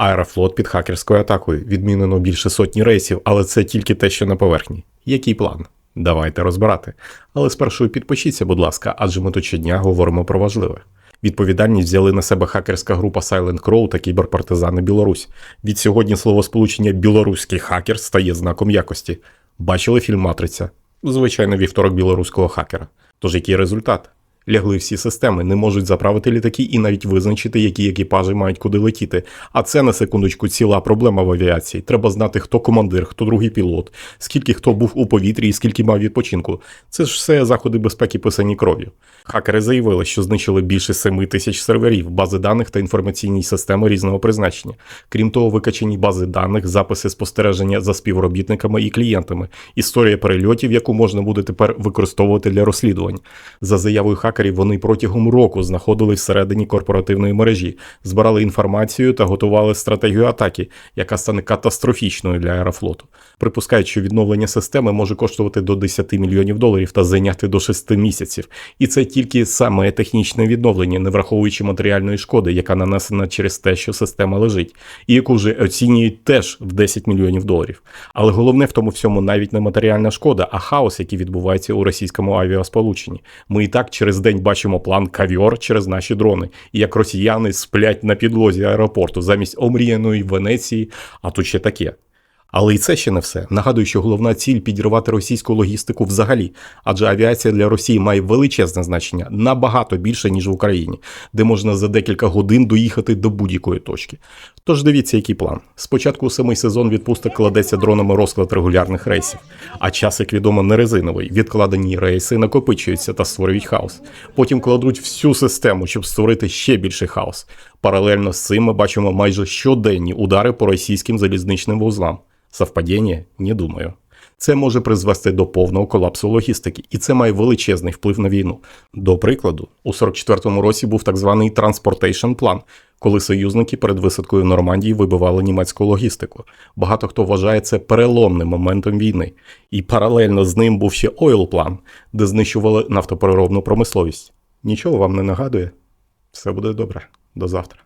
Аерофлот під хакерською атакою. Відмінено більше сотні рейсів, але це тільки те, що на поверхні. Який план? Давайте розбирати. Але спершу підпишіться, будь ласка, адже ми тут щодня говоримо про важливе. Відповідальність взяли на себе хакерська група Silent Crow та кіберпартизани Білорусь. Від сьогодні словосполучення білоруський хакер стає знаком якості. Бачили фільм Матриця? Звичайно, вівторок білоруського хакера. Тож який результат? Лягли всі системи, не можуть заправити літаки і навіть визначити, які екіпажі мають куди летіти. А це на секундочку ціла проблема в авіації. Треба знати, хто командир, хто другий пілот, скільки хто був у повітрі і скільки мав відпочинку. Це ж все заходи безпеки писані кров'ю. Хакери заявили, що знищили більше 7 тисяч серверів, бази даних та інформаційні системи різного призначення. Крім того, викачені бази даних, записи спостереження за співробітниками і клієнтами, історія перельотів, яку можна буде тепер використовувати для розслідувань. За заявою хакерів, вони протягом року знаходились всередині корпоративної мережі, збирали інформацію та готували стратегію атаки, яка стане катастрофічною для аерофлоту. Припускають, що відновлення системи може коштувати до 10 мільйонів доларів та зайняти до 6 місяців. І це тільки саме технічне відновлення, не враховуючи матеріальної шкоди, яка нанесена через те, що система лежить, і яку вже оцінюють теж в 10 мільйонів доларів. Але головне в тому всьому навіть не матеріальна шкода, а хаос, який відбувається у російському авіасполученні. Ми і так через день бачимо план кавьор через наші дрони, і як росіяни сплять на підлозі аеропорту замість омріяної Венеції, а тут ще таке. Але і це ще не все. Нагадую, що головна ціль підірвати російську логістику взагалі, адже авіація для Росії має величезне значення набагато більше, ніж в Україні, де можна за декілька годин доїхати до будь-якої точки. Тож дивіться, який план. Спочатку самий сезон відпусток кладеться дронами розклад регулярних рейсів, а час, як відомо, не резиновий. Відкладені рейси накопичуються та створюють хаос. Потім кладуть всю систему, щоб створити ще більший хаос. Паралельно з цим ми бачимо майже щоденні удари по російським залізничним вузлам. Совпадіння? Не думаю. Це може призвести до повного колапсу логістики, і це має величезний вплив на війну. До прикладу, у 44-му році був так званий транспортейшн план, коли союзники перед висадкою Нормандії вибивали німецьку логістику. Багато хто вважає це переломним моментом війни. І паралельно з ним був ще ойл план, де знищували нафтопереробну промисловість. Нічого вам не нагадує? Все буде добре. До завтра.